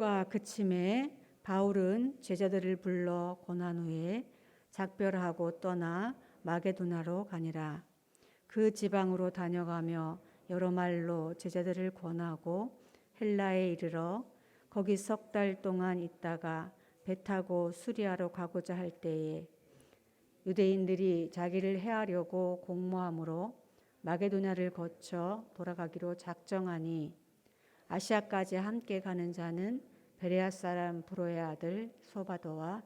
포로가 그침에 바울은 제자들을 불러 고난 후에 작별하고 떠나 마게도나로 가니라. 그 지방으로 다녀가며 여러 말로 제자들을 권하고 헬라에 이르러 거기 석 달 동안 있다가 배 타고 수리아로 가고자 할 때에 유대인들이 자기를 해하려고 공모함으로 마게도냐를 거쳐 돌아가기로 작정하니 아시아까지 함께 가는 자는 베레아 사람 브로의 아들 소바도와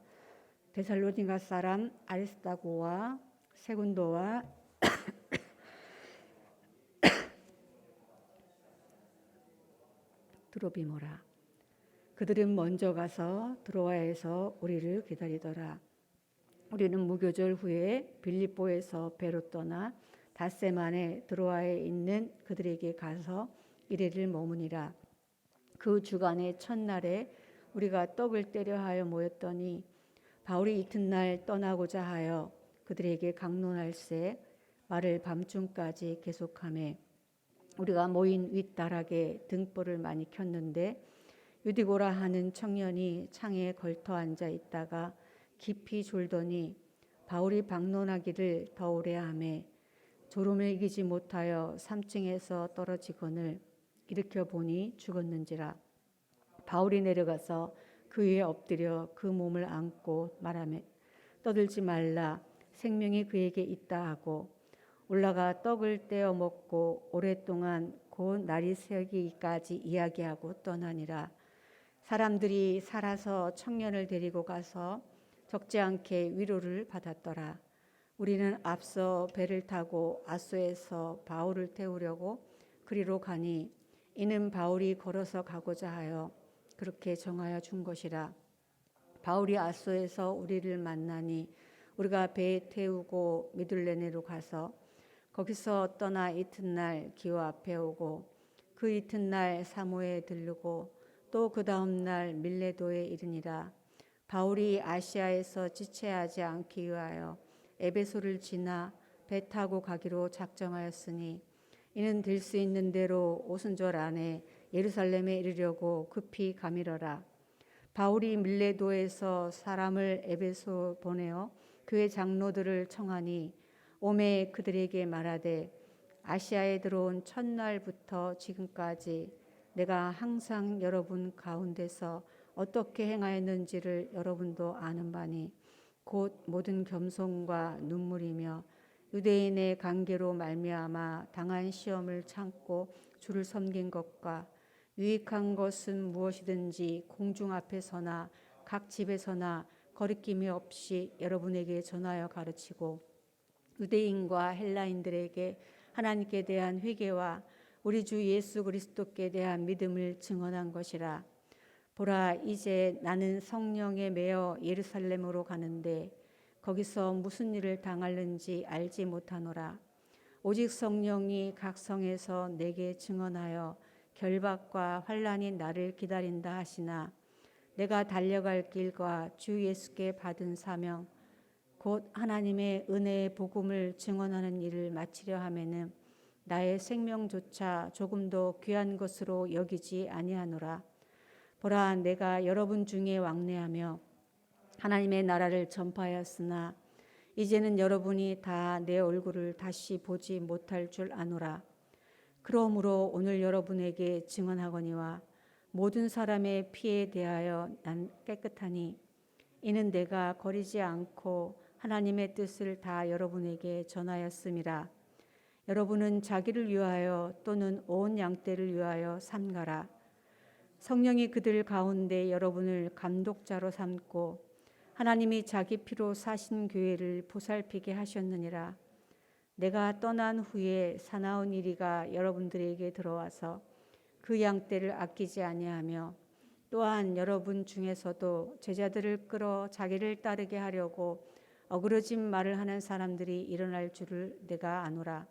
데살로니가 사람 아리스타고와 세군도와 드로비모라. 그들은 먼저 가서 드로아에서 우리를 기다리더라. 우리는 무교절 후에 빌립보에서 배로 떠나 닷새 만에 드로아에 있는 그들에게 가서 이래를 머무니라. 그 주간의 첫날에 우리가 떡을 떼려 하여 모였더니 바울이 이튿날 떠나고자 하여 그들에게 강론할새 말을 밤중까지 계속하매 우리가 모인 윗다락에 등불을 많이 켰는데 유디고라 하는 청년이 창에 걸터 앉아 있다가 깊이 졸더니 바울이 방론하기를 더 오래 하매 졸음을 이기지 못하여 3층에서 떨어지거늘 일으켜 보니 죽었는지라. 바울이 내려가서 그 위에 엎드려 그 몸을 안고 말하며 떠들지 말라. 생명이 그에게 있다 하고 올라가 떡을 떼어 먹고 오랫동안 곧 날이 새기까지 이야기하고 떠나니라. 사람들이 살아서 청년을 데리고 가서 적지 않게 위로를 받았더라. 우리는 앞서 배를 타고 아소에서 바울을 태우려고 그리로 가니 이는 바울이 걸어서 가고자 하여 그렇게 정하여 준 것이라. 바울이 아소에서 우리를 만나니 우리가 배에 태우고 미들레네로 가서 거기서 떠나 이튿날 기호 앞에 오고 그 이튿날 사모에 들르고 또 그 다음 날 밀레도에 이르니라. 바울이 아시아에서 지체하지 않기 위하여 에베소를 지나 배 타고 가기로 작정하였으니 이는 들수 있는 대로 오순절 안에 예루살렘에 이르려고 급히 가미러라. 바울이 밀레도에서 사람을 에베소 보내어 교회 장로들을 청하니 오매 그들에게 말하되 아시아에 들어온 첫날부터 지금까지 내가 항상 여러분 가운데서 어떻게 행하였는지를 여러분도 아는 바니 곧 모든 겸손과 눈물이며 유대인의 관계로 말미암아 당한 시험을 참고 주를 섬긴 것과 유익한 것은 무엇이든지 공중 앞에서나 각 집에서나 거리낌이 없이 여러분에게 전하여 가르치고 유대인과 헬라인들에게 하나님께 대한 회개와 우리 주 예수 그리스도께 대한 믿음을 증언한 것이라. 보라 이제 나는 성령에 매어 예루살렘으로 가는데 거기서 무슨 일을 당할는지 알지 못하노라. 오직 성령이 각 성에서 내게 증언하여 결박과 환란이 나를 기다린다 하시나 내가 달려갈 길과 주 예수께 받은 사명 곧 하나님의 은혜의 복음을 증언하는 일을 마치려 하면은 나의 생명조차 조금도 귀한 것으로 여기지 아니하노라. 보라 내가 여러분 중에 왕래하며 하나님의 나라를 전파하였으나 이제는 여러분이 다 내 얼굴을 다시 보지 못할 줄 아노라. 그러므로 오늘 여러분에게 증언하거니와 모든 사람의 피에 대하여 난 깨끗하니 이는 내가 거리지 않고 하나님의 뜻을 다 여러분에게 전하였음이라. 여러분은 자기를 위하여 또는 온 양떼를 위하여 삼가라. 성령이 그들 가운데 여러분을 감독자로 삼고 하나님이 자기 피로 사신 교회를 보살피게 하셨느니라. 내가 떠난 후에 사나운 이리가 여러분들에게 들어와서 그 양떼를 아끼지 아니하며 또한 여러분 중에서도 제자들을 끌어 자기를 따르게 하려고 어그러진 말을 하는 사람들이 일어날 줄을 내가 아노라.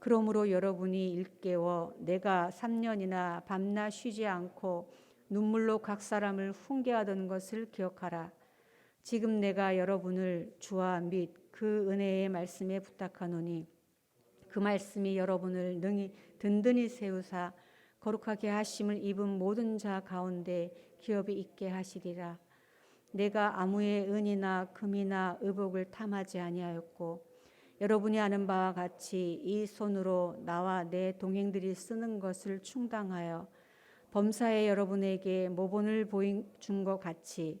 그러므로 여러분이 일깨워 내가 3년이나 밤낮 쉬지 않고 눈물로 각 사람을 훈계하던 것을 기억하라. 지금 내가 여러분을 주와 및 그 은혜의 말씀에 부탁하노니 그 말씀이 여러분을 능히 든든히 세우사 거룩하게 하심을 입은 모든 자 가운데 기업이 있게 하시리라. 내가 아무의 은이나 금이나 의복을 탐하지 아니하였고 여러분이 아는 바와 같이 이 손으로 나와 내 동행들이 쓰는 것을 충당하여 범사에 여러분에게 모본을 보인 준것 같이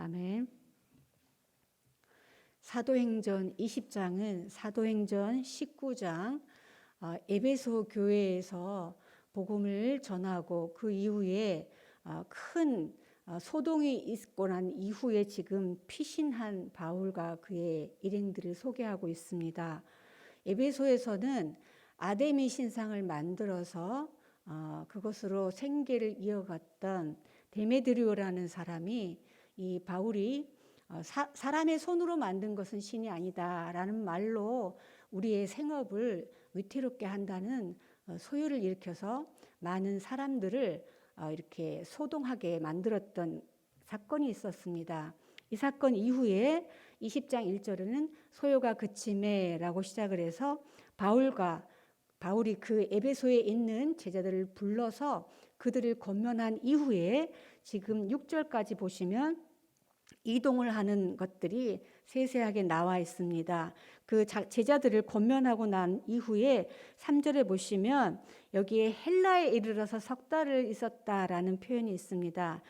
아멘. 사도행전 20장은 사도행전 19장 어, 에베소 교회에서 복음을 전하고 그 이후에 어, 큰 어, 소동이 있고 난 이후에 지금 피신한 바울과 그의 일행들을 소개하고 있습니다. 에베소에서는 아데미 신상을 만들어서 그것으로 생계를 이어갔던 데메드리오라는 사람이 이 바울이 사, 사람의 손으로 만든 것은 신이 아니다라는 말로 우리의 생업을 위태롭게 한다는 소유를 일으켜서 많은 사람들을 어, 이렇게 소동하게 만들었던 사건이 있었습니다. 이 사건 이후에 20장 1절에는 소요가 그침에라고 시작을 해서 바울과 바울이 그 에베소에 있는 제자들을 불러서 그들을 권면한 이후에 지금 6절까지 보시면 이동을 하는 것들이 세세하게 나와 있습니다. 그 제자들을 권면하고 난 이후에 3절에 보시면 여기에 헬라에 이르러서 석 달을 있었다라는 표현이 있습니다.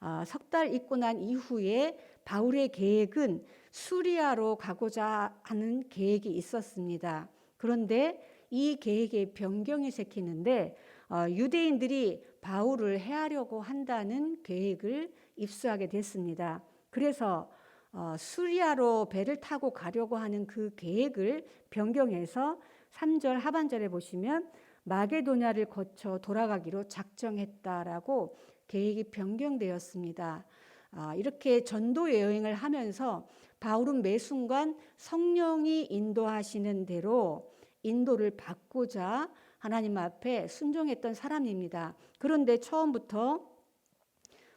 어, 석달 있고 난 이후에 바울의 계획은 수리아로 가고자 하는 계획이 있었습니다. 그런데 이 계획에 변경이 생기는데 어, 유대인들이 바울을 해하려고 한다는 계획을 입수하게 됐습니다. 그래서 어, 수리아로 배를 타고 가려고 하는 그 계획을 변경해서 3절 하반절에 보시면 마게도냐를 거쳐 돌아가기로 작정했다라고 계획이 변경되었습니다. 아, 이렇게 전도 여행을 하면서 바울은 매 순간 성령이 인도하시는 대로 인도를 받고자 하나님 앞에 순종했던 사람입니다. 그런데 처음부터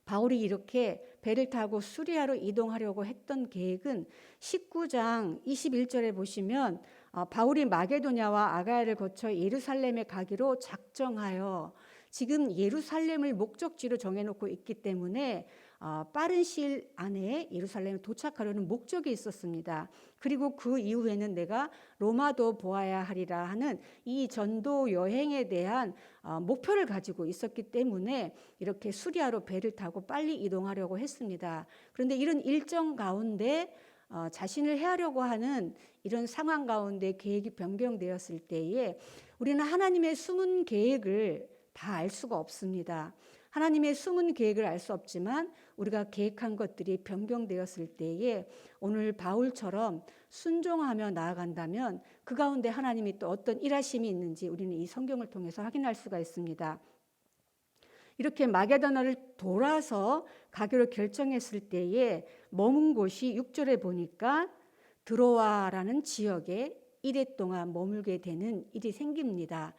바울이 이렇게 배를 타고 수리아로 이동하려고 했던 계획은 19장 21절에 보시면 어, 바울이 마게도냐와 아가야를 거쳐 예루살렘에 가기로 작정하여 지금 예루살렘을 목적지로 정해놓고 있기 때문에 어, 빠른 시일 안에 예루살렘에 도착하려는 목적이 있었습니다. 그리고 그 이후에는 내가 로마도 보아야 하리라 하는 이 전도 여행에 대한 어, 목표를 가지고 있었기 때문에 이렇게 수리아로 배를 타고 빨리 이동하려고 했습니다. 그런데 이런 일정 가운데 어, 자신을 해하려고 하는 이런 상황 가운데 계획이 변경되었을 때에 우리는 하나님의 숨은 계획을 다 알 수가 없습니다. 하나님의 숨은 계획을 알 수 없지만 우리가 계획한 것들이 변경되었을 때에 오늘 바울처럼 순종하며 나아간다면 그 가운데 하나님이 또 어떤 일하심이 있는지 우리는 이 성경을 통해서 확인할 수가 있습니다. 이렇게 마게도나를 돌아서 가기로 결정했을 때에 머문 곳이 6절에 보니까 드로아라는 지역에 이래 동안 머물게 되는 일이 생깁니다.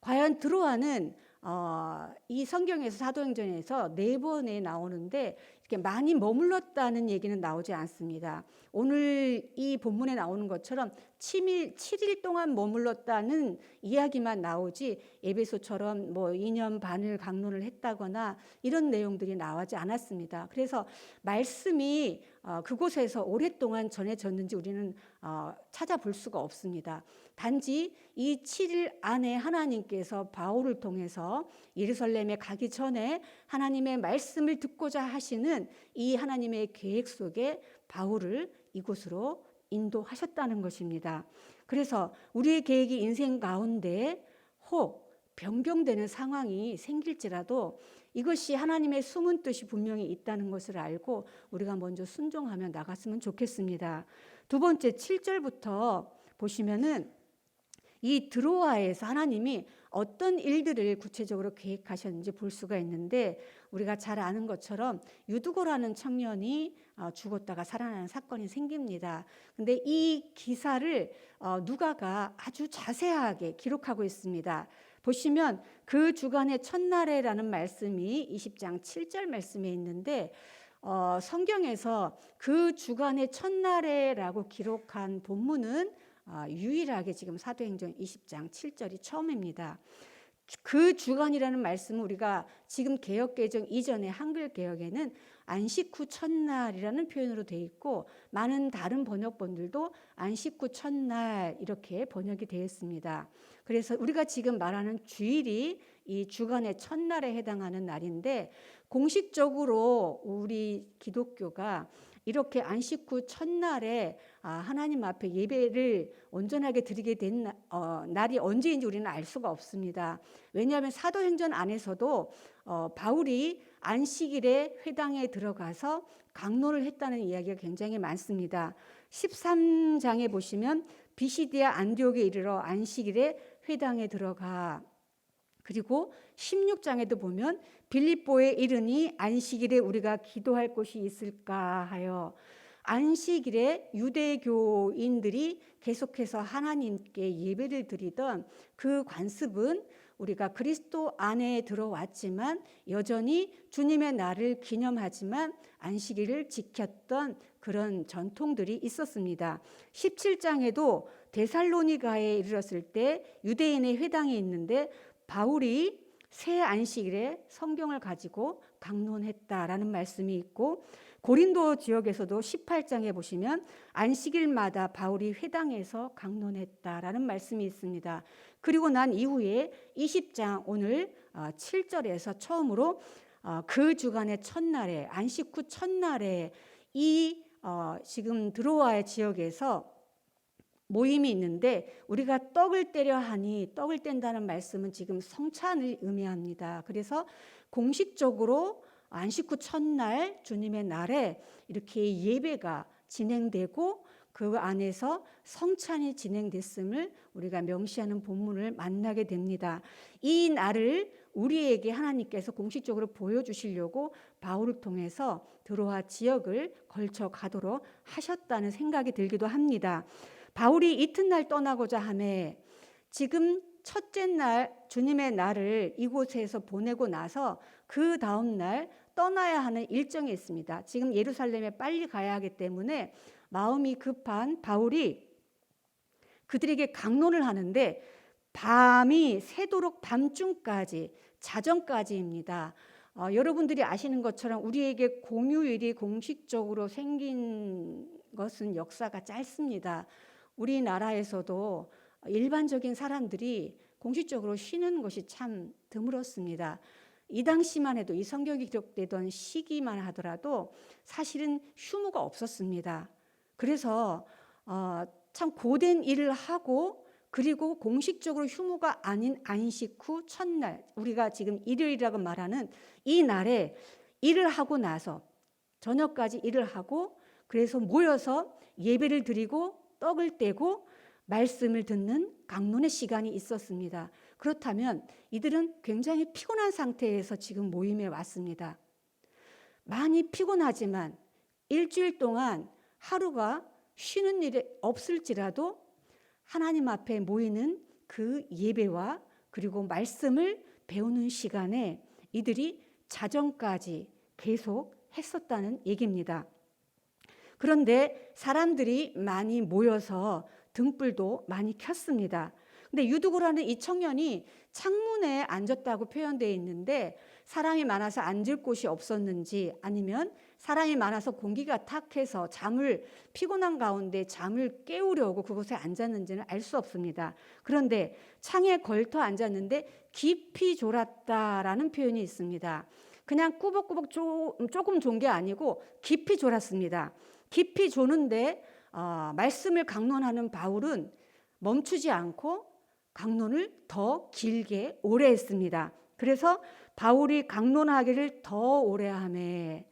과연 드로아는 어, 이 성경에서 사도행전에서 네 번에 나오는데 이렇게 많이 머물렀다는 얘기는 나오지 않습니다. 오늘 이 본문에 나오는 것처럼 7일, 7일 동안 머물렀다는 이야기만 나오지 에베소처럼 뭐 2년 반을 강론을 했다거나 이런 내용들이 나오지 않았습니다. 그래서 말씀이 어, 그곳에서 오랫동안 전해졌는지 우리는 어, 찾아볼 수가 없습니다. 단지 이 7일 안에 하나님께서 바울을 통해서 예루살렘에 가기 전에 하나님의 말씀을 듣고자 하시는 이 하나님의 계획 속에 바울을 이곳으로 인도하셨다는 것입니다. 그래서 우리의 계획이 인생 가운데 혹 변경되는 상황이 생길지라도 이것이 하나님의 숨은 뜻이 분명히 있다는 것을 알고 우리가 먼저 순종하며 나갔으면 좋겠습니다. 두 번째 7절부터 보시면은 이 드로아에서 하나님이 어떤 일들을 구체적으로 계획하셨는지 볼 수가 있는데 우리가 잘 아는 것처럼 유두고라는 청년이 어, 죽었다가 살아나는 사건이 생깁니다. 근데 이 기사를 어, 누가가 아주 자세하게 기록하고 있습니다. 보시면 그 주간의 첫날에라는 말씀이 20장 7절 말씀에 있는데 어, 성경에서 그 주간의 첫날에라고 기록한 본문은 어, 유일하게 지금 사도행전 20장 7절이 처음입니다. 그 주간이라는 말씀은 우리가 지금 개혁개정 이전의 한글 개혁에는 안식 후 첫날이라는 표현으로 돼 있고 많은 다른 번역본들도 안식 후 첫날 이렇게 번역이 되어 있습니다. 그래서 우리가 지금 말하는 주일이 이 주간의 첫날에 해당하는 날인데 공식적으로 우리 기독교가 이렇게 안식 후 첫날에 아, 하나님 앞에 예배를 온전하게 드리게 된 나- 어, 날이 언제인지 우리는 알 수가 없습니다. 왜냐하면 사도행전 안에서도 어, 바울이 안식일에 회당에 들어가서 강론을 했다는 이야기가 굉장히 많습니다. 13장에 보시면 비시디아 안디옥에 이르러 안식일에 회당에 들어가 그리고 16장에도 보면 빌립보에 이르니 안식일에 우리가 기도할 곳이 있을까 하여 안식일에 유대교인들이 계속해서 하나님께 예배를 드리던 그 관습은 우리가 그리스도 안에 들어왔지만 여전히 주님의 날을 기념하지만 안식일을 지켰던 그런 전통들이 있었습니다. 17장에도 데살로니가에 이르렀을 때 유대인의 회당이 있는데 바울이 새 안식일에 성경을 가지고 강론했다라는 말씀이 있고 고린도 지역에서도 18장에 보시면 안식일마다 바울이 회당에서 강론했다라는 말씀이 있습니다. 그리고 난 이후에 20장 오늘 7절에서 처음으로 어, 그 주간의 첫날에 안식 후 첫날에 이 어, 지금 드로아의 지역에서 모임이 있는데 우리가 떡을 떼려 하니 떡을 뗀다는 말씀은 지금 성찬을 의미합니다. 그래서 공식적으로 안식 후 첫날 주님의 날에 이렇게 예배가 진행되고 그 안에서 성찬이 진행됐음을 우리가 명시하는 본문을 만나게 됩니다. 이 날을 우리에게 하나님께서 공식적으로 보여주시려고 바울을 통해서 드로아 지역을 걸쳐 가도록 하셨다는 생각이 들기도 합니다. 바울이 이튿날 떠나고자 하매 지금 첫째 날 주님의 날을 이곳에서 보내고 나서 그 다음 날 떠나야 하는 일정이 있습니다. 지금 예루살렘에 빨리 가야 하기 때문에 마음이 급한 바울이 그들에게 강론을 하는데 밤이 새도록 밤중까지 자정까지입니다. 어, 여러분들이 아시는 것처럼 우리에게 공휴일이 공식적으로 생긴 것은 역사가 짧습니다. 우리나라에서도 일반적인 사람들이 공식적으로 쉬는 것이 참 드물었습니다. 이 당시만 해도 이 성경이 기록되던 시기만 하더라도 사실은 휴무가 없었습니다. 그래서 어, 참 고된 일을 하고 그리고 공식적으로 휴무가 아닌 안식 후 첫날 우리가 지금 일요일이라고 말하는 이 날에 일을 하고 나서 저녁까지 일을 하고 그래서 모여서 예배를 드리고 떡을 떼고 말씀을 듣는 강론의 시간이 있었습니다. 그렇다면 이들은 굉장히 피곤한 상태에서 지금 모임에 왔습니다. 많이 피곤하지만 일주일 동안 하루가 쉬는 일이 없을지라도 하나님 앞에 모이는 그 예배와 그리고 말씀을 배우는 시간에 이들이 자정까지 계속 했었다는 얘기입니다. 그런데 사람들이 많이 모여서 등불도 많이 켰습니다. 근데 유두고라는 이 청년이 창문에 앉았다고 표현되어 있는데 사람이 많아서 앉을 곳이 없었는지 아니면 사람이 많아서 공기가 탁해서 잠을 피곤한 가운데 잠을 깨우려고 그곳에 앉았는지는 알 수 없습니다. 그런데 창에 걸터 앉았는데 깊이 졸았다라는 표현이 있습니다. 그냥 꾸벅꾸벅 조, 조금 존 게 아니고 깊이 졸았습니다. 깊이 조는데 어, 말씀을 강론하는 바울은 멈추지 않고 강론을 더 길게 오래 했습니다. 그래서 바울이 강론하기를 더 오래 하매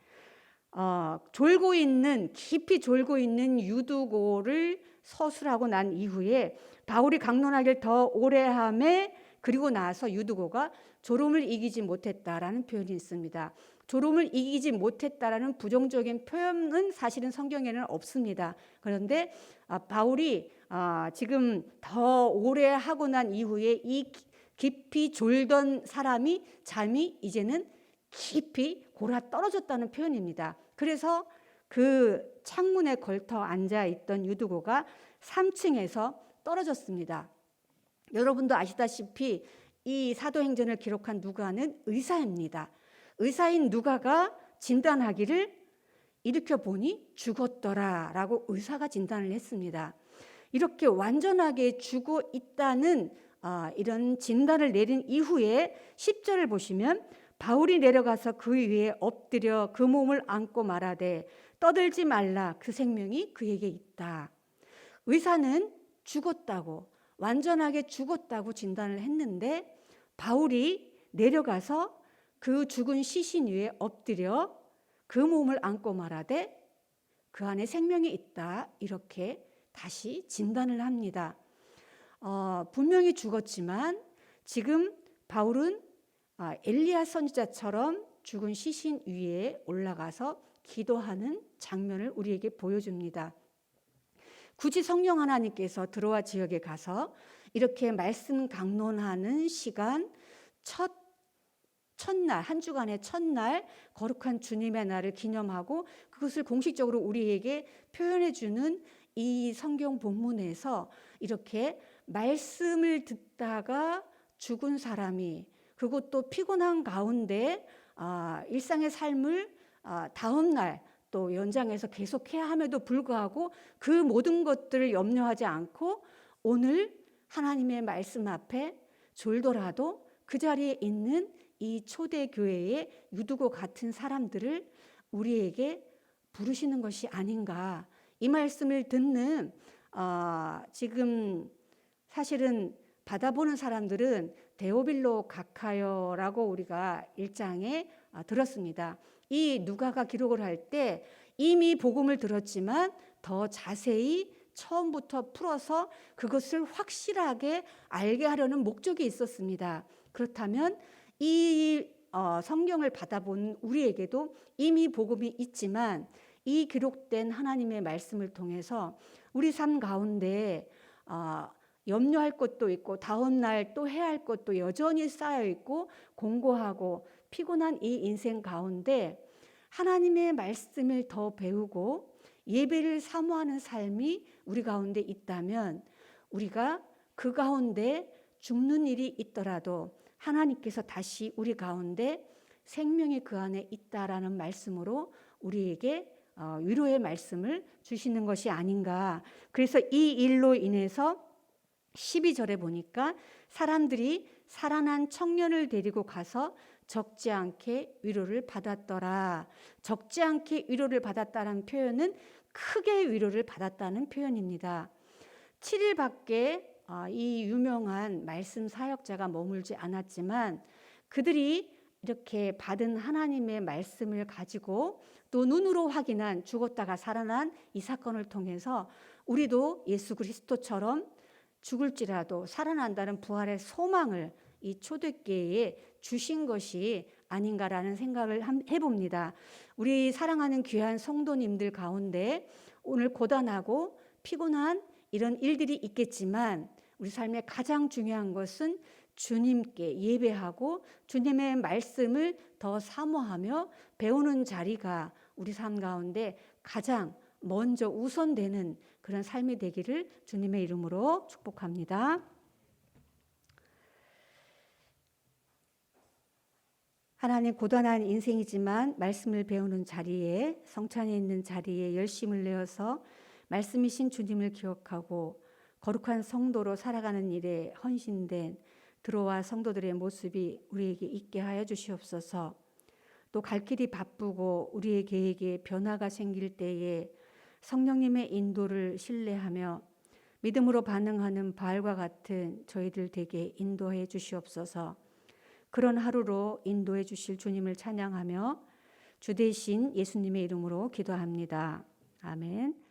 어, 졸고 있는 깊이 졸고 있는 유두고를 서술하고 난 이후에 바울이 강론하기를 더 오래 함에 그리고 나서 유두고가 조롱을 이기지 못했다라는 표현이 있습니다. 조롱을 이기지 못했다라는 부정적인 표현은 사실은 성경에는 없습니다. 그런데 아, 바울이 아, 지금 더 오래 하고 난 이후에 이 깊이 졸던 사람이 잠이 이제는 깊이 골아 떨어졌다는 표현입니다. 그래서 그 창문에 걸터 앉아 있던 유두고가 3층에서 떨어졌습니다. 여러분도 아시다시피 이 사도행전을 기록한 누가는 의사입니다. 의사인 누가가 진단하기를 일으켜 보니 죽었더라라고 의사가 진단을 했습니다. 이렇게 완전하게 죽어 있다는 아, 이런 진단을 내린 이후에 10절을 보시면 바울이 내려가서 그 위에 엎드려 그 몸을 안고 말하되 떠들지 말라 그 생명이 그에게 있다. 의사는 죽었다고 완전하게 죽었다고 진단을 했는데 바울이 내려가서 그 죽은 시신 위에 엎드려 그 몸을 안고 말하되 그 안에 생명이 있다 이렇게 다시 진단을 합니다. 어, 분명히 죽었지만 지금 바울은 아, 엘리야 선지자처럼 죽은 시신 위에 올라가서 기도하는 장면을 우리에게 보여줍니다. 굳이 성령 하나님께서 들어와 지역에 가서 이렇게 말씀 강론하는 시간 첫 첫날 한 주간의 첫날 거룩한 주님의 날을 기념하고 그것을 공식적으로 우리에게 표현해 주는 이 성경 본문에서 이렇게 말씀을 듣다가 죽은 사람이 그것도 피곤한 가운데 아, 일상의 삶을 아, 다음 날 또 연장해서 계속해야 함에도 불구하고 그 모든 것들을 염려하지 않고 오늘 하나님의 말씀 앞에 졸더라도 그 자리에 있는 이 초대 교회의 유두고 같은 사람들을 우리에게 부르시는 것이 아닌가 이 말씀을 듣는 어, 지금 사실은 받아보는 사람들은 데오빌로 각하여라고 우리가 일장에 아, 들었습니다. 이 누가가 기록을 할 때 이미 복음을 들었지만 더 자세히 처음부터 풀어서 그것을 확실하게 알게 하려는 목적이 있었습니다. 그렇다면 이 어, 성경을 받아본 우리에게도 이미 복음이 있지만 이 기록된 하나님의 말씀을 통해서 우리 삶 가운데 어, 염려할 것도 있고 다음 날 또 해야 할 것도 여전히 쌓여 있고 공고하고 피곤한 이 인생 가운데 하나님의 말씀을 더 배우고 예배를 사모하는 삶이 우리 가운데 있다면 우리가 그 가운데 죽는 일이 있더라도 하나님께서 다시 우리 가운데 생명이 그 안에 있다라는 말씀으로 우리에게 어, 위로의 말씀을 주시는 것이 아닌가. 그래서 이 일로 인해서 12절에 보니까 사람들이 살아난 청년을 데리고 가서 적지 않게 위로를 받았더라. 적지 않게 위로를 받았다는 표현은 크게 위로를 받았다는 표현입니다. 7일밖에 아, 이 유명한 말씀 사역자가 머물지 않았지만 그들이 이렇게 받은 하나님의 말씀을 가지고 또 눈으로 확인한 죽었다가 살아난 이 사건을 통해서 우리도 예수 그리스도처럼 죽을지라도 살아난다는 부활의 소망을 이 초대교회에 주신 것이 아닌가라는 생각을 해봅니다. 우리 사랑하는 귀한 성도님들 가운데 오늘 고단하고 피곤한 이런 일들이 있겠지만 우리 삶의 가장 중요한 것은 주님께 예배하고 주님의 말씀을 더 사모하며 배우는 자리가 우리 삶 가운데 가장 먼저 우선되는 그런 삶이 되기를 주님의 이름으로 축복합니다. 하나님 고단한 인생이지만 말씀을 배우는 자리에 성찬에 있는 자리에 열심을 내어서 말씀이신 주님을 기억하고 거룩한 성도로 살아가는 일에 헌신된 들어와 성도들의 모습이 우리에게 있게 하여 주시옵소서. 또 갈 길이 바쁘고 우리의 계획에 변화가 생길 때에 성령님의 인도를 신뢰하며 믿음으로 반응하는 바알과 같은 저희들 되게 인도해 주시옵소서. 그런 하루로 인도해 주실 주님을 찬양하며 주 대신 예수님의 이름으로 기도합니다. 아멘.